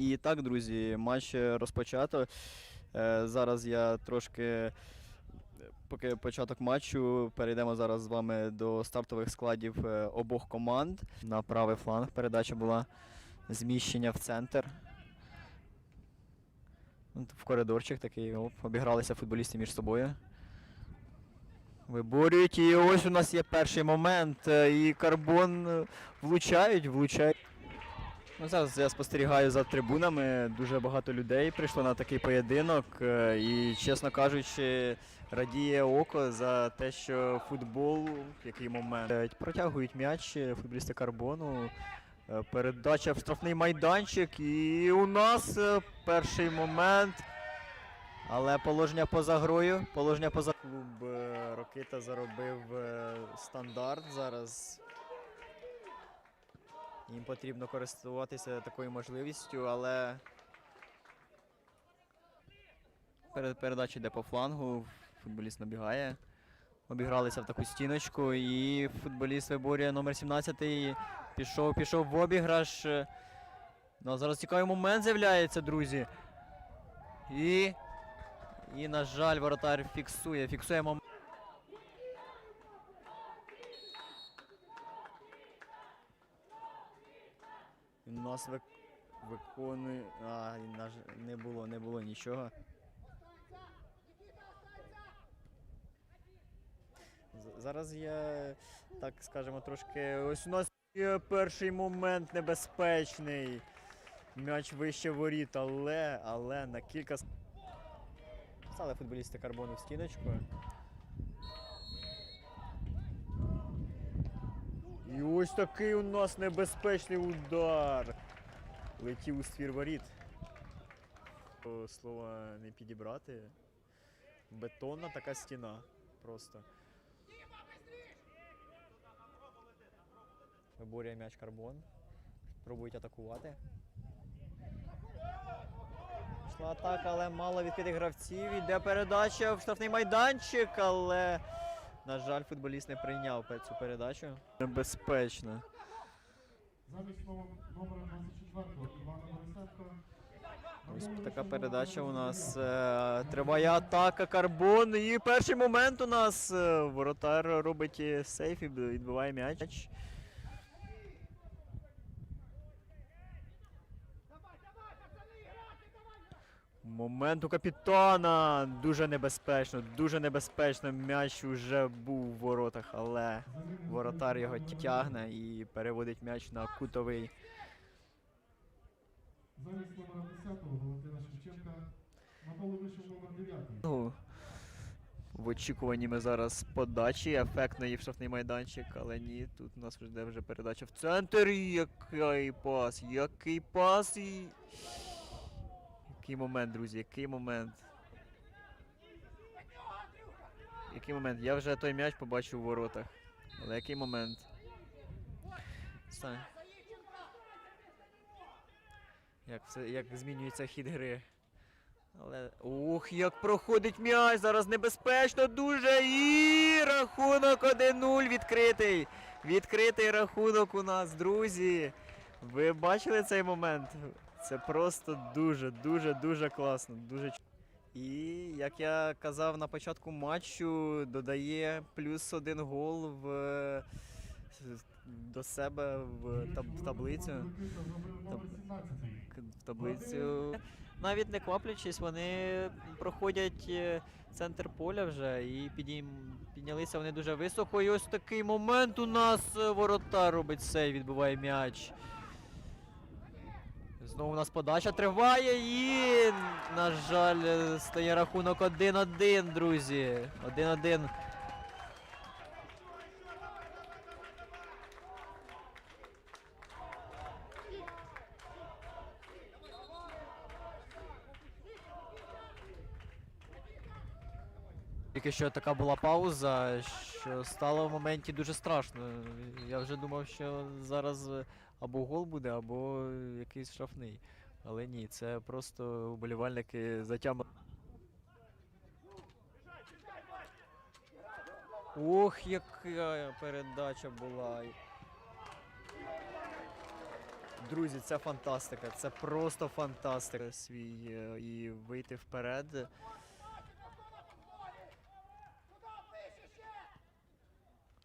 І так, друзі, матч е, розпочато. Е, Зараз я трошки, е, поки початок матчу, перейдемо зараз з вами до стартових складів обох команд. На правий фланг передача була зміщення в центр. В коридорчик такий, оп, обігралися футболісти між собою. Виборюють, і ось у нас є перший момент. І карбон влучають, влучають. Ну, зараз я спостерігаю за трибунами. Дуже багато людей прийшло на такий поєдинок. е, І, чесно кажучи, радіє око за те, що футбол в який момент е, протягують м'яч е, футболісти карбону. Передача в штрафний майданчик. І у нас перший момент. Але положення поза грою. Положення поза клуб Рокита заробив стандарт зараз. Їм потрібно користуватися такою можливістю, але перед передача йде по флангу, футболіст набігає. Обігралися в таку стіночку, і футболіст виборює номер 17 і пішов, пішов в обіграш. Ну, а зараз цікавий момент з'являється, друзі. І. І, на жаль, воротар фіксує. Фіксує момент. У нас вик... виконує. А, не було, не було нічого. Зараз я, так скажемо, трошки. Ось у нас є перший момент небезпечний. М'яч вище воріт, але, але на кілька. Стали футболісти карбону в стіночку. І ось такий у нас небезпечний удар. Летів у ствір воріт. Слова не підібрати. Бетонна така стіна. Просто. Виборює м'яч карбон. Пробують атакувати. Пішла атака, але мало відкритих гравців. Іде передача в штрафний майданчик, але, на жаль, футболіст не прийняв цю передачу. Небезпечно. Замість номер- номера 24 Івана Борисенко. Ось така передача у нас. Е, триває атака карбон. І перший момент у нас е, воротар робить е, сейф і відбиває м'яч. Момент у капітана. Дуже небезпечно, дуже небезпечно. М'яч уже був в воротах, але воротар його тягне і переводить м'яч на кутовий. Замість номера 10 Валентина Шевченка на поле вийшов номер 9. Ну, в очікуванні ми зараз подачі ефектної в штрафний майданчик, але ні, тут у нас вже передача в центр. Який пас, який пас і. Який момент, друзі, який момент. Який момент? Я вже той м'яч побачив у воротах. Але який момент? Як, це, як змінюється хід гри. Але. Ух, як проходить м'яч! Зараз небезпечно дуже. І рахунок 1-0 відкритий. Відкритий рахунок у нас, друзі. Ви бачили цей момент? Це просто дуже, дуже, дуже класно. Дуже І як я казав на початку матчу, додає плюс один гол в, до себе в, таб- таблицю. Рокита зробив номер 17. К- в таблицю. Навіть не кваплячись, вони проходять е, центр поля вже і підійм... піднялися вони дуже високо. І ось такий момент у нас е, воротар робить сей, відбиває м'яч. Знову у нас подача триває і, на жаль, стає рахунок 1-1, друзі. 1-1. Тільки що така була пауза, що стало в моменті дуже страшно. Я вже думав, що зараз або гол буде, або якийсь штрафний. Але ні, це просто вболівальники затягнули. Ох, яка передача була. Друзі, це фантастика. Це просто фантастика. Свій е, і вийти вперед.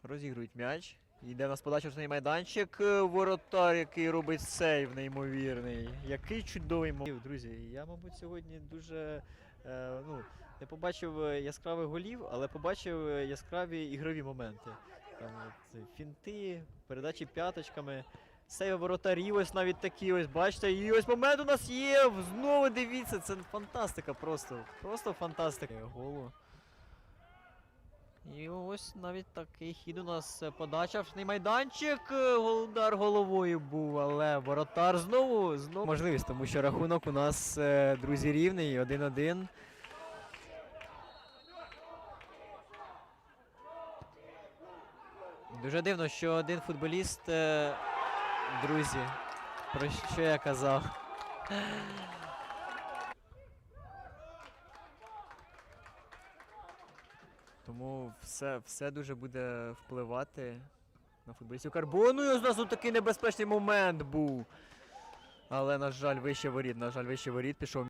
Розігрують м'яч. Йде в нас подача в майданчик. Е, Воротар, який робить сейв неймовірний. Який чудовий момент. Друзі, я, мабуть, сьогодні дуже е, ну, не побачив е, яскравих голів, але побачив е, яскраві ігрові моменти. Там от, фінти, передачі п'яточками. Сейви воротарів, ось навіть такі, ось бачите, і ось момент у нас є. Знову дивіться, це фантастика просто. Просто фантастика. Голу. І ось навіть такий хід у нас е, подача в майданчик. е, Удар головою був, але воротар знову знову можливість, тому що рахунок у нас, е, друзі, рівний 1-1. Дуже дивно, що один футболіст, друзі, про що я казав. Тому все, все дуже буде впливати на футболістів Карбону. І ось у нас тут такий небезпечний момент був. Але, на жаль, вище воріт, на жаль, вище воріт пішов.